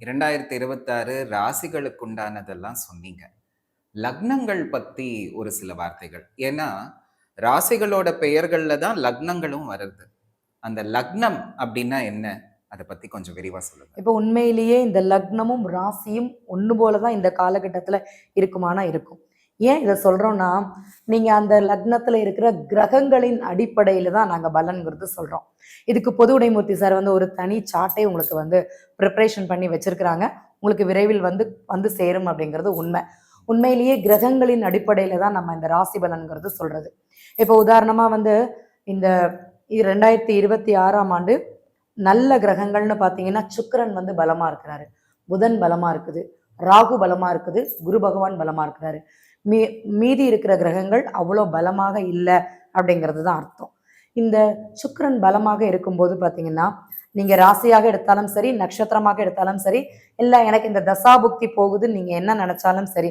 இரண்டாயிரத்தி இருபத்தாறு ராசிகளுக்கு உண்டானதெல்லாம் சொன்னீங்க. லக்னங்கள் பத்தி ஒரு சில வார்த்தைகள். ஏன்னா ராசிகளோட பெயர்கள்ல தான் லக்னங்களும் வருது. அந்த லக்னம் அப்படின்னா என்ன? அதை பத்தி கொஞ்சம் விரிவா சொல்லுங்க. இப்போ உண்மையிலேயே இந்த லக்னமும் ராசியும் ஒன்று போல தான் இந்த காலகட்டத்தில் இருக்குமானா இருக்கும். ஏன் இதை சொல்கிறோன்னா நீங்கள் அந்த லக்னத்தில் இருக்கிற கிரகங்களின் அடிப்படையில் தான் நாங்கள் பலன்கிறது சொல்கிறோம் இதுக்கு பொது உடைமூர்த்தி சார் வந்து ஒரு தனி சார்ட்டை உங்களுக்கு வந்து ப்ரிப்பரேஷன் பண்ணி வச்சுருக்கிறாங்க. உங்களுக்கு விரைவில் வந்து வந்து சேரும் அப்படிங்கிறது உண்மை. உண்மையிலேயே கிரகங்களின் அடிப்படையில் தான் நம்ம இந்த ராசி பலன்கிறது சொல்கிறது இப்போ உதாரணமாக வந்து இந்த ரெண்டாயிரத்தி இருபத்தி ஆறாம் ஆண்டு நல்ல கிரகங்கள்னு பார்த்தீங்கன்னா சுக்கரன் வந்து பலமாக இருக்கிறாரு. புதன் பலமாக இருக்குது. ராகு பலமாக இருக்குது. குரு பகவான் பலமாக இருக்கிறாரு. மீ மீதி இருக்கிற கிரகங்கள் அவ்வளோ பலமாக இல்லை அப்படிங்கிறது தான் அர்த்தம். இந்த சுக்கரன் பலமாக இருக்கும்போது பார்த்தீங்கன்னா நீங்கள் ராசியாக எடுத்தாலும் சரி நட்சத்திரமாக எடுத்தாலும் சரி இல்லை எனக்கு இந்த தசாபுக்தி போகுதுன்னு நீங்கள் என்ன நினச்சாலும் சரி